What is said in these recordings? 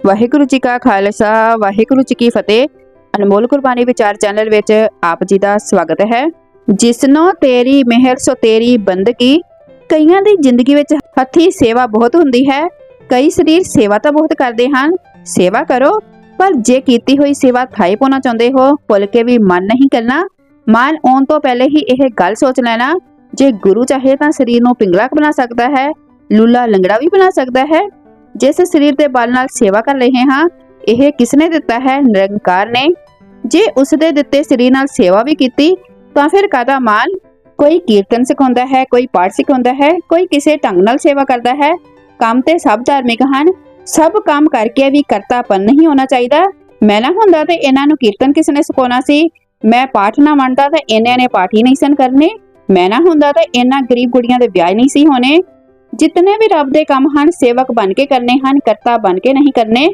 ਵਾਹਿਗੁਰੂ ਜੀ ਕਾ ਖਾਲਸਾ, ਵਾਹਿਗੁਰੂ ਜੀ ਕੀ ਫਤਿਹ। ਅਨਮੋਲ ਕੁਰਬਾਨੀ ਵਿਚਾਰ ਚੈਨਲ ਵਿੱਚ ਆਪ ਜੀ ਦਾ ਸਵਾਗਤ ਹੈ। ਜਿਸਨੋ ਤੇਰੀ ਮਿਹਰ, ਸੋ ਤੇਰੀ ਬੰਦਗੀ, ਕਈਆਂ ਦੀ ਜ਼ਿੰਦਗੀ ਵਿੱਚ ਹੱਥੀ ਸੇਵਾ ਬਹੁਤ ਹੁੰਦੀ ਹੈ। ਕਈ ਸਰੀਰ ਸੇਵਾ ਤਾਂ ਬਹੁਤ ਕਰਦੇ ਹਨ, ਸੇਵਾ ਕਰੋ, ਪਰ ਜੇ ਕੀਤੀ ਹੋਈ ਸੇਵਾ ਥਾਈ ਪਾਉਣਾ ਚਾਹੁੰਦੇ ਹੋ, ਭੁੱਲ ਕੇ ਵੀ ਮਨ ਨਹੀਂ ਕਰਨਾ, ਮਨ ਆਉਣ ਤੋਂ ਪਹਿਲੇ ਹੀ ਇਹ ਗੱਲ ਸੋਚ ਲੈਣਾ। ਜੇ ਗੁਰੂ ਚਾਹੇ ਤਾਂ ਸਰੀਰ ਨੂੰ ਪਿੰਗਲਾ ਬਣਾ ਸਕਦਾ ਹੈ, ਲੂਲਾ ਲੰਗੜਾ ਵੀ ਬਣਾ ਸਕਦਾ ਹੈ। ਜਿਸ ਸਰੀਰ ਦੇ ਬਲ ਨਾਲ ਸੇਵਾ ਕਰ ਰਹੇ ਹਾਂ, ਇਹ ਕਿਸਨੇ ਦਿੱਤਾ ਹੈ? ਨਿਰੰਕਾਰ ਨੇ। ਜੇ ਉਸ ਦੇ ਦਿੱਤੇ ਸਰੀਰ ਨਾਲ ਸੇਵਾ ਵੀ ਕੀਤੀ, ਤਾਂ ਫਿਰ ਕਾਦਾ ਮਾਨ ਕੋਈ ਕੀਰਤਨ ਸਿਖਾਉਂਦਾ ਹੈ, ਕੋਈ ਪਾਠ ਸਿਖਾਉਂਦਾ ਹੈ, ਕੋਈ ਕਿਸੇ ਢੰਗ ਨਾਲ ਸੇਵਾ ਕਰਦਾ ਹੈ। ਕੰਮ ਤੇ ਸਭ ਧਾਰਮਿਕ ਹਨ। ਸਭ ਕੰਮ ਕਰਕੇ ਵੀ ਕਰਤਾਪਨ ਨਹੀਂ ਹੋਣਾ ਚਾਹੀਦਾ। ਮੈਂ ਨਾ ਹੁੰਦਾ ਤੇ ਇਹਨਾਂ ਨੂੰ ਕੀਰਤਨ ਕਿਸ ਨੇ ਸਿਖਾਉਣਾ ਸੀ? ਮੈਂ ਪਾਠ ਨਾ ਮੰਨਦਾ ਤਾਂ ਇਹਨਾਂ ਨੇ ਪਾਠ ਹੀ ਨਹੀਂ ਸਨ ਕਰਨੇ। ਮੈਂ ਨਾ ਹੁੰਦਾ ਤਾਂ ਇਹਨਾਂ ਗਰੀਬ ਕੁੜੀਆਂ ਦੇ ਵਿਆਹ ਨਹੀਂ ਸੀ ਹੋਣੇ। ਜਿਤਨੇ ਵੀ ਰੱਬ ਦੇ ਕੰਮ ਹਨ, ਸੇਵਕ ਬਣ ਕੇ ਕਰਨੇ ਹਨ, ਕਰਤਾ ਬਣ ਕੇ ਨਹੀਂ ਕਰਨੇ।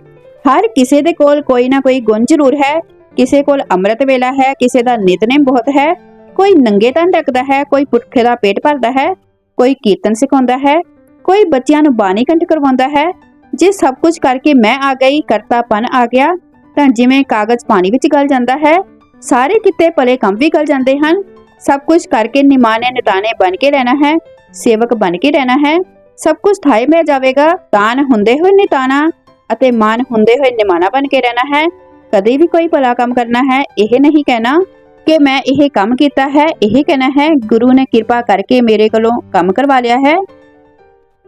ਹਰ ਕਿਸੇ ਦੇ ਕੋਲ ਕੋਈ ਨਾ ਕੋਈ ਗੁਣ ਜ਼ਰੂਰ ਹੈ। ਕਿਸੇ ਕੋਲ ਅੰਮ੍ਰਿਤ ਵੇਲਾ ਹੈ, ਕਿਸੇ ਦਾ ਨਿਤਨੇਮ ਬਹੁਤ ਹੈ। ਕੋਈ ਨੰਗੇ ਤਨ ਢੱਕਦਾ ਹੈ, ਕੋਈ ਪੁੱਠੇ ਦਾ ਪੇਟ ਭਰਦਾ ਹੈ, ਕੋਈ ਕੀਰਤਨ ਸਿਖਾਉਂਦਾ ਹੈ, ਕੋਈ ਬੱਚਿਆਂ ਨੂੰ ਬਾਣੀ ਕੰਠ ਕਰਵਾਉਂਦਾ ਹੈ। ਜੇ ਸਭ ਕੁਝ ਕਰਕੇ ਮੈਂ ਆ ਗਈ, ਕਰਤਾਪਨ ਆ ਗਿਆ, ਤਾਂ ਜਿਵੇਂ ਕਾਗਜ਼ ਪਾਣੀ ਵਿੱਚ ਗਲ ਜਾਂਦਾ ਹੈ, ਸਾਰੇ ਕਿਤੇ ਭਲੇ ਕੰਮ ਵੀ ਗਲ ਜਾਂਦੇ ਹਨ। ਸਭ ਕੁਝ ਕਰਕੇ ਨਿਮਾਣੇ ਨਿਤਾਣੇ ਬਣ ਕੇ ਰਹਿਣਾ ਹੈ, ਸੇਵਕ ਬਣ ਕੇ ਰਹਿਣਾ ਹੈ। ਸਭ ਕੁਝ ਥਾਈ ਮਿਲ ਜਾਵੇਗਾ ਤਾਨ ਹੁੰਦੇ ਹੋਏ ਨਿਤਾਣਾ ਅਤੇ ਮਾਨ ਹੁੰਦੇ ਹੋਏ ਨਿਮਾਣਾ ਬਣ ਕੇ ਰਹਿਣਾ ਹੈ। ਕਦੇ ਵੀ ਕੋਈ ਭਲਾ ਕੰਮ ਕਰਨਾ ਹੈ, ਇਹ ਨਹੀਂ ਕਹਿਣਾ ਕਿ ਮੈਂ ਇਹ ਕੰਮ ਕੀਤਾ ਹੈ, ਇਹ ਕਹਿਣਾ ਹੈ, ਗੁਰੂ ਨੇ ਕਿਰਪਾ ਕਰਕੇ ਮੇਰੇ ਕੋਲੋਂ ਕੰਮ ਕਰਵਾ ਲਿਆ ਹੈ।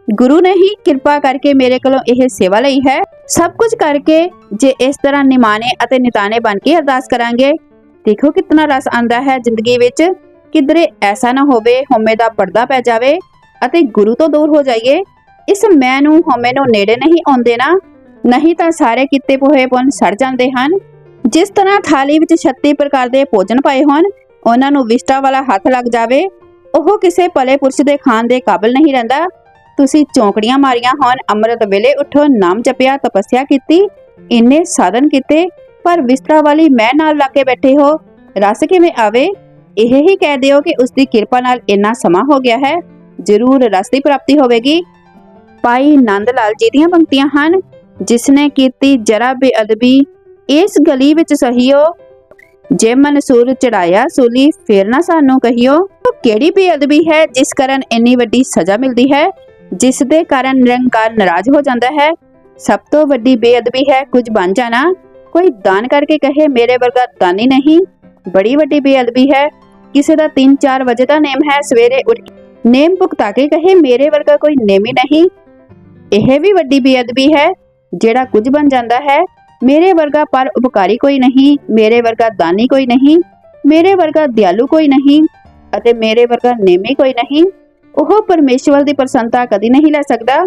ਗੁਰੂ ਨੇ ਹੀ ਕਿਰਪਾ ਕਰਕੇ ਮੇਰੇ ਕੋਲੋਂ ਇਹ ਸੇਵਾ ਲਈ ਹੈ। ਸਭ ਕੁਝ ਕਰਕੇ ਜੇ ਇਸ ਤਰ੍ਹਾਂ ਨਿਮਾਣੇ ਅਤੇ ਨਿਤਾਣੇ ਬਣ ਕੇ ਅਰਦਾਸ ਕਰਾਂਗੇ, ਦੇਖੋ ਕਿੰਨਾ ਰਸ ਆਂਦਾ ਹੈ ਜ਼ਿੰਦਗੀ ਵਿੱਚ। ਕਿਧਰੇ ਐਸਾ ਨਾ ਹੋਵੇ, ਹਉਮੈ ਦਾ ਪਰਦਾ ਪੈ ਜਾਵੇ। ਅਤੇ ਗੁਰੂ ਤੋਂ ਦੂਰ ਹੋ ਜਾਈਏ, ਇਸ ਮੈਂ ਨੂੰ ਹਉਮੈ ਨੂੰ ਨੇੜੇ ਨਹੀਂ ਆਉਂਦੇ ਨਾ, ਨਹੀਂ ਤਾਂ ਸਾਰੇ ਕਿਤੇ ਪੋਹੇ ਸੜ ਜਾਂਦੇ ਹਨ। ਜਿਸ ਤਰ੍ਹਾਂ ਥਾਲੀ ਵਿੱਚ 36 ਪ੍ਰਕਾਰ ਦੇ ਭੋਜਨ ਪਏ ਹੋਣ, ਉਹਨਾਂ ਨੂੰ ਵਿਸ਼ਟਾ ਵਾਲਾ ਹੱਥ ਲੱਗ ਜਾਵੇ, ਉਹ ਕਿਸੇ ਭਲੇ ਪੁਰਸ਼ ਦੇ ਖਾਣ ਦੇ ਕਾਬਿਲ ਨਹੀਂ ਰਹਿੰਦਾ। ਤੁਸੀਂ ਚੌਂਕੜੀਆਂ ਮਾਰੀਆਂ ਹੋਣ, ਅੰਮ੍ਰਿਤ ਵੇਲੇ ਉਠੋ, ਨਾਮ ਜਪਿਆ, ਤਪੱਸਿਆ ਕੀਤੀ, ਇੰਨੇ ਸਾਧਨ ਕੀਤੇ, ਪਰ ਵਿਸਤਰਾ ਵਾਲੀ ਮੈਂ ਨਾਲ ਲਾ ਕੇ ਬੈਠੇ ਹੋ, ਰਸ ਕਿਵੇਂ ਆਵੇ? ਇਹ ਹੀ ਕਹਿ ਦਿਓ ਕਿ ਉਸ ਦੀ ਕਿਰਪਾ ਨਾਲ ਇੰਨਾ ਸਮਾਂ ਹੋ ਗਿਆ ਹੈ। ਜ਼ਰੂਰ ਰਸ ਦੀ ਪ੍ਰਾਪਤੀ ਹੋਵੇਗੀ। ਭਾਈ ਨੰਦ ਲਾਲ ਜੀ ਦੀਆਂ ਪੰਕਤੀਆਂ ਹਨ, ਜਿਸ ਨੇ ਕੀਤੀ ਜਰਾ ਬੇਅਦਬੀ। ਇਸ ਗਲੀ ਵਿੱਚ ਸਹੀਓ। ਜੇ ਮਨਸੂਰ ਚੜਾਇਆ ਸੂਲੀ, ਫੇਰ ਨਾ ਸਾਨੂੰ ਕਹੀਓ, ਉਹ ਕਿਹੜੀ ਬੇਅਦਬੀ ਹੈ ਜਿਸ ਕਾਰਨ ਇੰਨੀ ਵੱਡੀ ਸਜ਼ਾ ਮਿਲਦੀ ਹੈ, ਜਿਸ ਦੇ ਕਾਰਨ ਨਿਰੰਕਾਰ ਨਾਰਾਜ਼ ਹੋ ਜਾਂਦਾ ਹੈ? ਸਭ ਤੋਂ ਵੱਡੀ ਬੇਅਦਬੀ ਹੈ ਕੁਝ ਬਣ ਜਾਣਾ। ਕੋਈ ਦਾਨ ਕਰਕੇ ਕਹੇ, ਮੇਰੇ ਵਰਗਾ ਦਾਨੀ ਨਹੀਂ। ਬੜੀ ਵੱਡੀ ਬੇਅਦਬੀ ਹੈ। ਕਿਸੇ ਦਾ 3-4 ਵਜੇ ਦਾ ਨੇਮ ਹੈ, ਸਵੇਰੇ ਉੱਠ ਨੇਮ ਭੁਗਤਾ ਕੇ ਕਹੇ, ਮੇਰੇ ਵਰਗਾ ਕੋਈ ਨੇਮੀ ਨਹੀਂ। ਇਹ ਵੀ ਵੱਡੀ ਬੇਅਦਬੀ ਹੈ, ਜਿਹੜਾ ਕੁਝ ਬਣ ਜਾਂਦਾ ਹੈ, ਮੇਰੇ ਵਰਗਾ ਪਰ ਉਪਕਾਰੀ ਕੋਈ ਨਹੀਂ, ਮੇਰੇ ਵਰਗਾ ਦਾਨੀ ਕੋਈ ਨਹੀਂ, ਮੇਰੇ ਵਰਗਾ ਦਿਆਲੂ ਕੋਈ ਨਹੀਂ, ਅਤੇ ਮੇਰੇ ਵਰਗਾ ਨੇਮੀ ਕੋਈ ਨਹੀਂ। ਉਹ ਪਰਮੇਸ਼ਵਰ ਦੀ ਪ੍ਰਸੰਨਤਾ ਕਦੀ ਨਹੀਂ ਲੈ ਸਕਦਾ।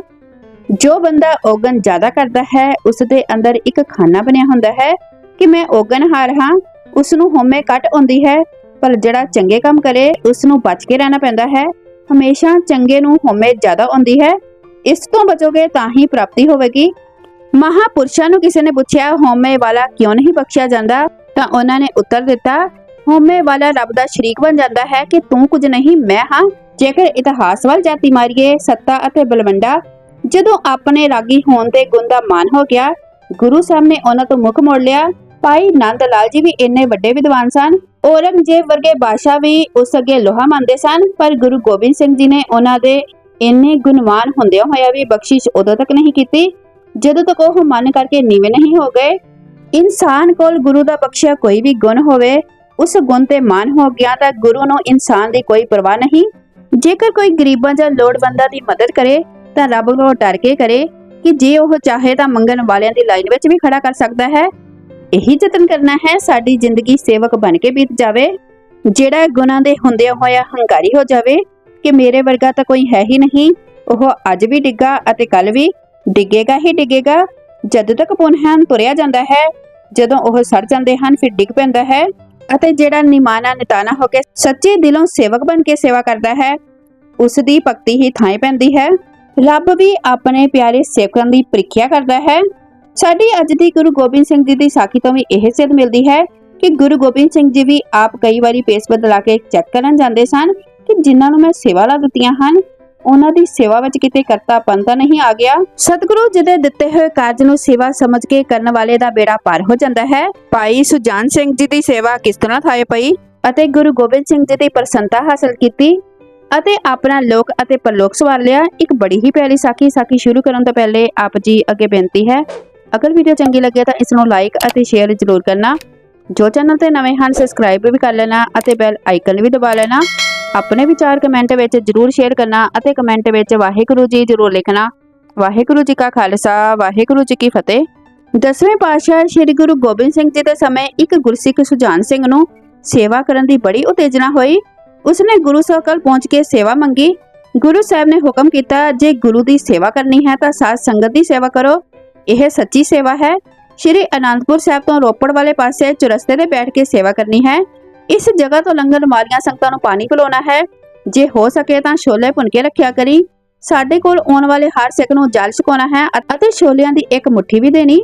ਜੋ ਬੰਦਾ ਔਗਣ ਜ਼ਿਆਦਾ ਕਰਦਾ ਹੈ ਉਸ ਦੇ ਅੰਦਰ ਇੱਕ ਖਾਨਾ ਬਣਿਆ ਹੁੰਦਾ ਹੈ ਕਿ ਮੈਂ ਔਗਣਹਾਰ ਹਾਂ ਉਸ ਨੂੰ ਹਉਮੈ ਘਟ ਆਉਂਦੀ ਹੈ, ਪਰ ਜਿਹੜਾ ਚੰਗੇ ਕੰਮ ਕਰੇ ਉਸ ਨੂੰ ਬਚ ਕੇ ਰਹਿਣਾ ਪੈਂਦਾ ਹੈ। ਹਮੇਸ਼ਾ ਚੰਗੇ ਨੂੰ ਹਉਮੈ ਜ਼ਿਆਦਾ ਆਉਂਦੀ ਹੈ। ਇਸ ਤੋਂ ਬਚੋਗੇ ਤਾਂ ਹੀ ਪ੍ਰਾਪਤੀ ਹੋਵੇਗੀ। ਮਹਾਪੁਰਸ਼ਾਂ ਨੂੰ ਕਿਸੇ ਨੇ ਪੁੱਛਿਆ, ਹਉਮੈ ਵਾਲਾ ਕਿਉਂ ਨਹੀਂ ਬਖਸ਼ਿਆ ਜਾਂਦਾ? ਤਾਂ ਉਹਨਾਂ ਨੇ ਉੱਤਰ ਦਿੱਤਾ, ਹਉਮੈ ਵਾਲਾ ਰੱਬ ਦਾ ਸ਼ਰੀਕ ਬਣ ਜਾਂਦਾ ਹੈ ਕਿ ਤੂੰ ਕੁਝ ਨਹੀਂ, ਮੈਂ ਹਾਂ। ਜੇਕਰ ਇਤਿਹਾਸ ਵੱਲ ਜਾਤੀ ਮਾਰੀਏ, ਸੱਤਾ ਅਤੇ ਬਲਵੰਡਾ, ਜਦੋਂ ਆਪਣੇ ਰਾਗੀ ਹੋਣ ਦੇ ਗੁਣ ਦਾ ਮਾਨ ਹੋ ਗਿਆ, ਗੁਰੂ ਸਾਹਿਬ ਨੇ ਉਹਨਾਂ ਤੋਂ ਮੁਖ ਮੋੜ ਲਿਆ। ਭਾਈ ਨੰਦ ਲਾਲ ਜੀ ਵੀ ਇੰਨੇ ਵੱਡੇ ਵਿਦਵਾਨ ਸਨ। ਔਰੰਗਜ਼ੇਬ ਵਰਗੇ ਬਾਦਸ਼ਾਹ ਵੀ ਉਸ ਅੱਗੇ ਲੋਹਾ ਮੰਨਦੇ ਸਨ, ਪਰ ਗੁਰੂ ਗੋਬਿੰਦ ਸਿੰਘ ਜੀ ਨੇ ਉਹਨਾਂ ਦੇ ਇੰਨੇ ਗੁਣਵਾਨ ਹੁੰਦਿਆਂ ਹੋਇਆ ਵੀ ਬਖਸ਼ਿਸ਼ ਉਦੋਂ ਤੱਕ ਨਹੀਂ ਕੀਤੀ, ਜਦੋਂ ਤੱਕ ਉਹ ਮਨ ਕਰਕੇ ਨੀਵੇਂ ਨਹੀਂ ਹੋ ਗਏ। ਇਨਸਾਨ ਕੋਲ ਗੁਰੂ ਦਾ ਬਖਸ਼ਿਆ ਕੋਈ ਵੀ ਗੁਣ ਹੋਵੇ, ਉਸ ਗੁਣ ਤੇ ਮਾਨ ਹੋ ਗਿਆ ਤਾਂ ਗੁਰੂ ਨੂੰ ਇਨਸਾਨ ਦੀ ਕੋਈ ਪਰਵਾਹ ਨਹੀਂ। ਜੇਕਰ ਕੋਈ ਗਰੀਬਾਂ ਜਾਂ ਲੋੜਵੰਦਾਂ ਦੀ ਮਦਦ ਕਰੇ, ਤਾਂ ਰੱਬ ਨੂੰ ਡਰ ਕੇ ਕਰੇ ਕਿ ਜੇ ਉਹ ਚਾਹੇ ਤਾਂ ਮੰਗਣ ਵਾਲਿਆਂ ਦੀ ਲਾਈਨ ਵਿੱਚ ਵੀ ਖੜਾ ਕਰ ਸਕਦਾ ਹੈ। ਇਹੀ ਯਤਨ ਕਰਨਾ ਹੈ, ਸਾਡੀ ਜ਼ਿੰਦਗੀ ਸੇਵਕ ਬਣ ਕੇ ਬੀਤ ਜਾਵੇ, ਜਿਹੜਾ ਗੁਨਾਹ ਦੇ ਹੁੰਦਿਆਂ ਹੋਇਆ ਹੰਕਾਰੀ ਹੋ ਜਾਵੇ, ਕਿ ਮੇਰੇ ਵਰਗਾ ਤਾਂ ਕੋਈ ਹੈ ਹੀ ਨਹੀਂ। ਉਹ ਅੱਜ ਵੀ ਡਿੱਗਾ ਅਤੇ ਕੱਲ ਵੀ ਡਿੱਗੇਗਾ ਹੀ ਡਿੱਗੇਗਾ। ਜਦ ਤੱਕ ਪੁਨਹਨ ਤੁਰਿਆ ਜਾਂਦਾ ਹੈ, ਜਦੋਂ ਉਹ ਸੜ ਜਾਂਦੇ ਹਨ, ਫਿਰ ਡਿੱਗ ਪੈਂਦਾ ਹੈ। ਅਤੇ ਜਿਹੜਾ ਨਿਮਾਨਾ ਨਿਤਾਨਾ ਹੋ ਕੇ ਸੱਚੇ ਦਿਲੋਂ ਸੇਵਕ ਬਣ ਕੇ ਸੇਵਾ ਕਰਦਾ ਹੈ ਉਸ ਦੀ ਭਗਤੀ ਹੀ ਥਾਂ ਪੈਂਦੀ ਹੈ। ਰੱਬ ਵੀ ਆਪਣੇ ਪਿਆਰੇ ਸੇਵਕਾਂ ਦੀ ਪ੍ਰੀਖਿਆ ਕਰਦਾ ਹੈ। ਸਾਡੀ ਅੱਜ ਦੀ ਗੁਰੂ ਗੋਬਿੰਦ ਸਿੰਘ ਜੀ ਦੀ ਸਾਖੀ ਤੋਂ ਵੀ ਇਹ ਸਿੱਧ ਮਿਲਦੀ ਹੈ ਕਿ ਗੁਰੂ ਗੋਬਿੰਦ ਸਿੰਘ ਜੀ ਵੀ ਆਪ ਕਈ ਵਾਰੀ ਪੇਸ ਬਦਲਾ ਕੇ ਚੈੱਕ ਕਰਨ ਜਾਂਦੇ ਸਨ ਕਿ ਜਿਨ੍ਹਾਂ ਨੂੰ ਮੈਂ ਸੇਵਾ ਲਾ ਦਿੱਤੀਆਂ ਹਨ, ਉਹਨਾਂ ਦੀ ਸੇਵਾ ਵਿੱਚ ਕਿਤੇ ਕਰਤਾਪਨ ਤਾਂ ਨਹੀਂ ਆ ਗਿਆ। ਸਤਿਗੁਰੂ ਜੀ ਦਿੱਤੇ ਹੋਏ ਕਾਰਜ ਨੂੰ ਸੇਵਾ ਸਮਝ ਕੇ ਕਰਨ ਵਾਲੇ ਦਾ ਬੇੜਾ ਪਾਰ ਹੋ ਜਾਂਦਾ ਹੈ। ਭਾਈ ਸੁਜਾਨ ਸਿੰਘ ਜੀ ਦੀ ਸੇਵਾ ਕਿਸ ਤਰ੍ਹਾਂ ਥਾਏ ਪਈ ਅਤੇ ਗੁਰੂ ਗੋਬਿੰਦ ਸਿੰਘ ਜੀ ਦੀ ਪ੍ਰਸੰਨਤਾ ਹਾਸਲ ਕੀਤੀ ਅਤੇ ਆਪਣਾ ਲੋਕ ਅਤੇ ਪਰਲੋਕ ਸਵਾਰ ਲਿਆ। ਇੱਕ ਬੜੀ ਹੀ ਪਿਆਰੀ ਸਾਖੀ ਸਾਖੀ ਸ਼ੁਰੂ ਕਰਨ ਤੋਂ ਪਹਿਲੇ ਆਪ ਜੀ ਅੱਗੇ ਬੇਨਤੀ ਹੈ ਅਗਰ ਵੀਡੀਓ ਚੰਗੀ ਲੱਗੇ ਤਾਂ ਇਸ ਨੂੰ ਲਾਈਕ ਅਤੇ ਸ਼ੇਅਰ ਜ਼ਰੂਰ ਕਰਨਾ। ਜੋ ਚੈਨਲ ਤੇ ਨਵੇਂ ਹਨ ਸਬਸਕ੍ਰਾਈਬ ਵੀ ਕਰ ਲੈਣਾ ਅਤੇ ਬੈਲ ਆਈਕਨ ਵੀ ਦਬਾ ਲੈਣਾ। ਆਪਣੇ ਵਿਚਾਰ ਕਮੈਂਟ ਵਿੱਚ ਜ਼ਰੂਰ ਸ਼ੇਅਰ ਕਰਨਾ ਅਤੇ ਕਮੈਂਟ ਵਿੱਚ ਵਾਹਿਗੁਰੂ ਜੀ ਜ਼ਰੂਰ ਲਿਖਣਾ। ਵਾਹਿਗੁਰੂ ਜੀ ਕਾ ਖਾਲਸਾ, ਵਾਹਿਗੁਰੂ ਜੀ ਕੀ ਫਤਿਹ। ਦਸਵੇਂ ਪਾਤਸ਼ਾਹ ਸ੍ਰੀ ਗੁਰੂ ਗੋਬਿੰਦ ਸਿੰਘ ਜੀ ਦੇ ਸਮੇਂ ਇੱਕ ਗੁਰਸਿੱਖ ਸੁਜਾਨ ਸਿੰਘ ਨੂੰ ਸੇਵਾ ਕਰਨ ਦੀ ਬੜੀ ਉਤੇਜਨਾ ਹੋਈ। ਉਸਨੇ ਗੁਰੂ ਸਾਹਿਬ ਕੋਲ ਪਹੁੰਚ ਕੇ ਸੇਵਾ ਮੰਗੀ। ਗੁਰੂ ਸਾਹਿਬ ਨੇ ਹੁਕਮ ਕੀਤਾ, ਜੇ ਗੁਰੂ ਦੀ ਸੇਵਾ ਕਰਨੀ ਹੈ ਤਾਂ ਸਾਧ ਸੰਗਤ ਦੀ ਸੇਵਾ ਕਰੋ। ਇਹ ਸੱਚੀ ਸੇਵਾ ਹੈ। ਸ਼੍ਰੀ ਅਨੰਦਪੁਰ ਸਾਹਿਬ ਤੋਂ ਰੋਪੜ ਵਾਲੇ ਪਾਸੇ ਚੁਰਸਤੇ ਤੇ ਬੈਠ ਕੇ ਸੇਵਾ ਕਰਨੀ ਹੈ। ਇਸ ਜਗ੍ਹਾ ਤੋਂ ਲੰਘਣ ਵਾਲੀਆਂ ਸੰਗਤਾਂ ਨੂੰ ਪਾਣੀ ਪਿਲਾਉਣਾ ਹੈ। ਜੇ ਹੋ ਸਕੇ ਤਾਂ ਛੋਲੇ ਭੁੰਨ ਕੇ ਰੱਖਿਆ ਕਰੀ। ਸਾਡੇ ਕੋਲ ਆਉਣ ਵਾਲੇ ਹਰ ਸਿੱਖ ਨੂੰ ਜਲ ਛਕਾਉਣਾ ਹੈ ਅਤੇ ਛੋਲਿਆਂ ਦੀ ਇੱਕ ਮੁਠੀ ਵੀ ਦੇਣੀ।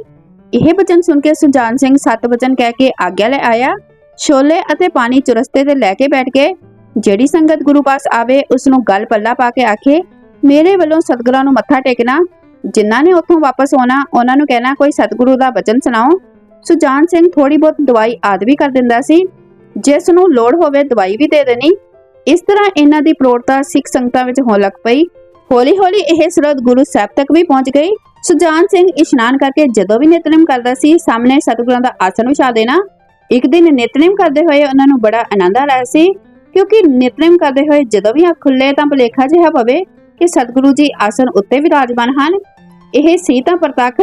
ਇਹ ਬਚਨ ਸੁਣ ਕੇ ਸੁਜਾਨ ਸਿੰਘ ਸੱਤ ਬਚਨ ਕਹਿ ਕੇ ਆਗਿਆ ਲੈ ਆਇਆ। ਛੋਲੇ ਅਤੇ ਪਾਣੀ ਚੁਰਸਤੇ ਤੇ ਲੈ ਕੇ ਬੈਠ ਕੇ ਜਿਹੜੀ ਸੰਗਤ ਗੁਰੂ ਪਾਸ ਆਵੇ ਉਸ ਨੂੰ ਗਲ ਪੱਲਾ ਪਾ ਕੇ ਆਖੇ, ਮੇਰੇ ਵੱਲੋਂ ਸਤਿਗੁਰਾਂ ਨੂੰ ਮੱਥਾ ਟੇਕਣਾ ਜਿਨ੍ਹਾਂ ਨੇ ਉੱਥੋਂ ਵਾਪਸ ਆਉਣਾ, ਉਹਨਾਂ ਨੂੰ ਕਹਿਣਾ, ਕੋਈ ਸਤਿਗੁਰੂ ਦਾ ਬਚਨ ਸੁਣਾਓ। ਸੁਜਾਨ ਸਿੰਘ ਥੋੜੀ ਬਹੁਤ ਦਵਾਈ ਆਦਿ ਵੀ ਕਰ ਦਿੰਦਾ ਸੀ। ਜਿਸ ਨੂੰ ਲੋੜ ਹੋਵੇ ਦਵਾਈ ਵੀ ਦੇ ਦੇਣੀ। ਇਸ ਤਰ੍ਹਾਂ ਇਹਨਾਂ ਦੀ ਪ੍ਰੋੜਤਾ ਸਿੱਖ ਸੰਗਤਾਂ ਵਿੱਚ ਹੋਣ ਲੱਗ ਪਈ। ਹੌਲੀ ਹੌਲੀ ਇਹ ਸਰਦ ਗੁਰੂ ਸਾਹਿਬ ਤੱਕ ਵੀ ਪਹੁੰਚ ਗਈ। ਸੁਜਾਨ ਸਿੰਘ ਇਸ਼ਨਾਨ ਕਰਕੇ ਜਦੋਂ ਵੀ ਨਿਤਨੇਮ ਕਰਦਾ ਸੀ, ਸਾਹਮਣੇ ਸਤਿਗੁਰਾਂ ਦਾ ਆਸਨ ਵਿਛਾ ਦੇਣਾ। ਇੱਕ ਦਿਨ ਨਿਤਨੇਮ ਕਰਦੇ ਹੋਏ ਉਹਨਾਂ ਨੂੰ ਬੜਾ ਆਨੰਦ ਆ ਰਿਹਾ ਸੀ, ਕਿਉਂਕਿ ਨਿਤਨੇਮ ਕਰਦੇ ਹੋਏ ਜਦੋਂ ਵੀ ਅੱਖ ਖੁੱਲੇ ਤਾਂ ਭੁਲੇਖਾ ਜਿਹਾ ਪਵੇ ਕਿ ਸਤਿਗੁਰੂ ਜੀ ਆਸਨ ਉੱਤੇ ਵਿਰਾਜਮਾਨ ਹਨ। ਇਹ ਸੀ ਤਾਂ ਪ੍ਰਤੱਖ,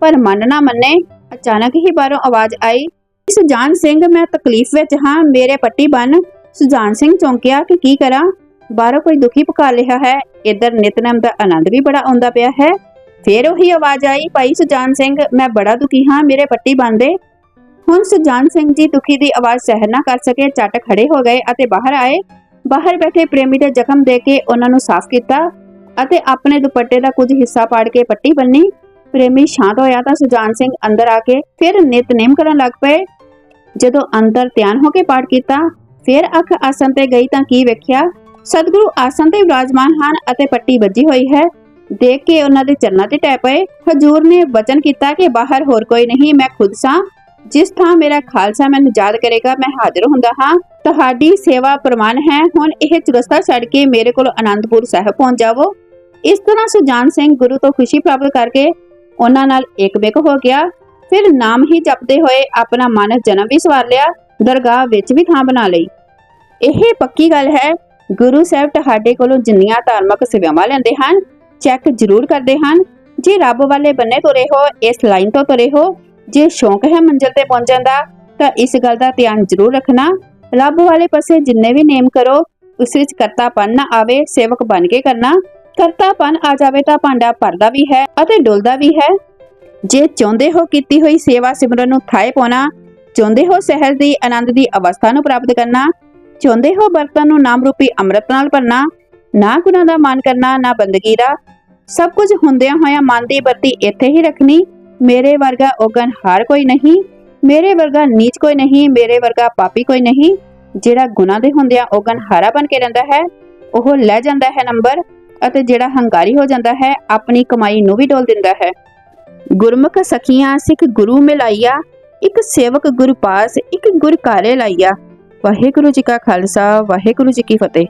ਪਰ ਮਨ ਨਾ ਮੰਨੇ, ਅਚਾਨਕ ਹੀ ਬਾਹਰੋਂ ਆਵਾਜ਼ ਆਈ, ਸੁਜਾਨ ਸਿੰਘ, ਮੈਂ ਤਕਲੀਫ ਵਿੱਚ ਹਾਂ, ਮੇਰੇ ਪੱਟੀ ਬੰਨ। ਸੁਜਾਨ ਸਿੰਘ ਚੌਂਕਿਆ ਕਿ ਕੀ ਕਰਾਂ? ਬਾਹਰੋਂ ਕੋਈ ਦੁਖੀ ਪੁਕਾਰ ਰਿਹਾ ਹੈ, ਇੱਧਰ ਨਿਤਨੇਮ ਦਾ ਆਨੰਦ ਵੀ ਬੜਾ ਆਉਂਦਾ ਪਿਆ ਹੈ। ਫੇਰ ਉਹੀ ਆਵਾਜ਼ ਆਈ, ਭਾਈ ਸੁਜਾਨ ਸਿੰਘ, ਮੈਂ ਬੜਾ ਦੁਖੀ ਹਾਂ, ਮੇਰੇ ਪੱਟੀ ਬੰਨ੍ਹ ਹੁਣ ਸੁਜਾਨ ਸਿੰਘ ਜੀ ਦੁਖੀ ਦੀ ਆਵਾਜ਼ ਸਹਿਣ ਨਾ ਕਰ ਸਕੇ, ਝਟ ਖੜੇ ਹੋ ਗਏ ਅਤੇ ਬਾਹਰ ਆਏ। ਬਾਹਰ ਬੈਠੇ ਪ੍ਰੇਮੀ ਦੇ ਜ਼ਖਮ ਦੇ ਕੇ ਉਹਨਾਂ ਨੂੰ ਸਾਫ਼ ਕੀਤਾ। ਅਤੇ ਆਪਣੇ ਦੁਪੱਟੇ ਦਾ ਕੁਝ ਹਿੱਸਾ ਪਾੜ ਕੇ ਪੱਟੀ ਬੰਨੀ। ਪ੍ਰੇਮੀ ਸ਼ਾਂਤ ਹੋਇਆ ਤਾਂ ਸੁਜਾਨ ਸਿੰਘ ਅੰਦਰ ਆ ਕੇ ਫਿਰ ਨਿਤਨੇਮ ਕਰਨ ਲੱਗ ਪਏ। ਜਦੋਂ ਅੰਦਰ ਧਿਆਨ ਹੋ ਕੇ ਪਾਠ ਕੀਤਾ, ਫਿਰ ਅੱਖ ਆਸਨ ਤੇ ਗਈ ਤਾਂ ਕੀ ਵੇਖਿਆ? ਸਤਿਗੁਰੂ ਆਸਨ ਤੇ ਵਿਰਾਜਮਾਨ ਹਨ ਅਤੇ ਪੱਟੀ ਵੱਜੀ ਹੋਈ ਹੈ। ਦੇਖ ਕੇ ਉਹਨਾਂ ਦੇ ਚਰਨਾਂ ਤੇ ਟੈ ਪਏ। ਹਜੂਰ ਨੇ ਵਚਨ ਕੀਤਾ ਕਿ ਬਾਹਰ ਹੋਰ ਕੋਈ ਨਹੀਂ, ਮੈਂ ਖੁਦ ਸਾਂ। ਜਿਸ ਥਾਂ ਮੇਰਾ ਖਾਲਸਾ ਮੈਨੂੰ ਯਾਦ ਕਰੇਗਾ, ਮੈਂ ਹਾਜ਼ਰ ਹੁੰਦਾ ਹਾਂ। ਤੁਹਾਡੀ ਸੇਵਾ ਪ੍ਰਮਾਨ ਹੈ। ਹੁਣ ਇਹ ਚੁਰਸਤਾ ਛੱਡ ਕੇ ਮੇਰੇ ਕੋਲ ਅਨੰਦਪੁਰ ਸਾਹਿਬ ਪਹੁੰਚ ਜਾਵੋ। ਇਸ ਤਰ੍ਹਾਂ ਸੁਜਾਨ ਸਿੰਘ ਗੁਰੂ ਤੋਂ ਖੁਸ਼ੀ ਪ੍ਰਾਪਤ ਕਰਕੇ ਉਹਨਾਂ ਨਾਲ ਏਕਮਿਕ ਹੋ ਗਿਆ। ਫਿਰ ਨਾਮ ਹੀ ਜਪਦੇ ਹੋਏ ਆਪਣਾ ਮਨ ਜਨਮ ਵੀ ਸਵਾਰ ਲਿਆ, ਦਰਗਾਹ ਵਿੱਚ ਵੀ ਥਾਂ ਬਣਾ ਲਈ। ਇਹ ਪੱਕੀ ਗੱਲ ਹੈ, ਗੁਰੂ ਸਾਹਿਬ ਤੁਹਾਡੇ ਕੋਲੋਂ ਜਿੰਨੀਆਂ ਧਾਰਮਿਕ ਸੇਵਾਵਾਂ ਲੈਂਦੇ ਹਨ, ਚੈੱਕ ਜ਼ਰੂਰ ਕਰਦੇ ਹਨ। ਜੇ ਰੱਬ ਵਾਲੇ ਬੰਨੇ ਤੁਰੇ ਹੋ, ਇਸ ਲਾਈਨ ਤੋਂ ਤੁਰੇ ਹੋ, ਜੇ ਸ਼ੌਂਕ ਹੈ ਮੰਜ਼ਿਲ ਤੇ ਪਹੁੰਚਣ ਦਾ, ਤਾਂ ਇਸ ਗੱਲ ਦਾ ਧਿਆਨ ਜ਼ਰੂਰ ਰੱਖਣਾ। ਰੱਬ ਵਾਲੇ ਪਾਸੇ ਜਿੰਨੇ ਵੀ ਨੇਮ ਕਰੋ, ਉਸ ਵਿੱਚ ਕਰਤਾਪਨ ਨਾ ਆਵੇ, ਸੇਵਕ ਬਣ ਕੇ ਕਰਨਾ। ਕਰਤਾਪਨ ਆ ਜਾਵੇ ਤਾਂ ਭਾਂਡਾ ਭਰਦਾ ਵੀ ਹੈ ਅਤੇ ਡੁੱਲਦਾ ਵੀ ਹੈ। ਜੇ ਚਾਹੁੰਦੇ ਹੋ ਕੀਤੀ ਹੋਈ ਸੇਵਾ ਸਿਮਰਨ ਨੂੰ ਥਾਏ ਪਾਉਣਾ, ਚਾਹੁੰਦੇ ਹੋ ਸਹਿਜ ਦੀ ਆਨੰਦ ਦੀ ਅਵਸਥਾ ਨੂੰ ਪ੍ਰਾਪਤ ਕਰਨਾ, ਚਾਹੁੰਦੇ ਹੋ ਬਰਤਨ ਨੂੰ ਨਾਮ ਰੂਪੀ ਅੰਮ੍ਰਿਤ ਨਾਲ ਭਰਨਾ, ਨਾ ਗੁਨਾਹ ਦਾ ਮਾਨ ਕਰਨਾ, ਨਾ ਬੰਦਗੀ ਦਾ, ਸਭ ਕੁਝ ਹੁੰਦਿਆਂ ਹੋਇਆਂ ਮਨ ਦੀ ਬੱਤੀ ਇੱਥੇ ਹੀ ਰੱਖਣੀ, ਮੇਰੇ ਵਰਗਾ ਉਗਨ ਹਾਰ ਕੋਈ ਨਹੀਂ, ਮੇਰੇ ਵਰਗਾ ਨੀਚ ਕੋਈ ਨਹੀਂ, ਮੇਰੇ ਵਰਗਾ ਪਾਪੀ ਕੋਈ ਨਹੀਂ, ਜਿਹੜਾ ਗੁਨਾਹ ਦੇ ਹੁੰਦਿਆਂ ਉਗਨ ਹਾਰਾ ਬਣ ਕੇ ਰਹਿੰਦਾ ਹੈ, ਉਹ ਲੈ ਜਾਂਦਾ ਹੈ ਨੰਬਰ ਅਤੇ ਜਿਹੜਾ ਹੰਕਾਰੀ ਹੋ ਜਾਂਦਾ ਹੈ, ਆਪਣੀ ਕਮਾਈ ਨੂੰ ਵੀ ਡੋਲ ਦਿੰਦਾ ਹੈ। ਗੁਰਮੁਖ ਸਖੀਆਂ, ਸਿੱਖ ਗੁਰੂ ਮਿਲਾਈਆ, ਇੱਕ ਸੇਵਕ ਗੁਰਪਾਸ, ਇੱਕ ਗੁਰ ਕਾਰੇ ਲਾਈਆ। ਵਾਹਿਗੁਰੂ ਜੀ ਕਾ ਖਾਲਸਾ, ਵਾਹਿਗੁਰੂ ਜੀ ਕੀ ਫਤਿਹ।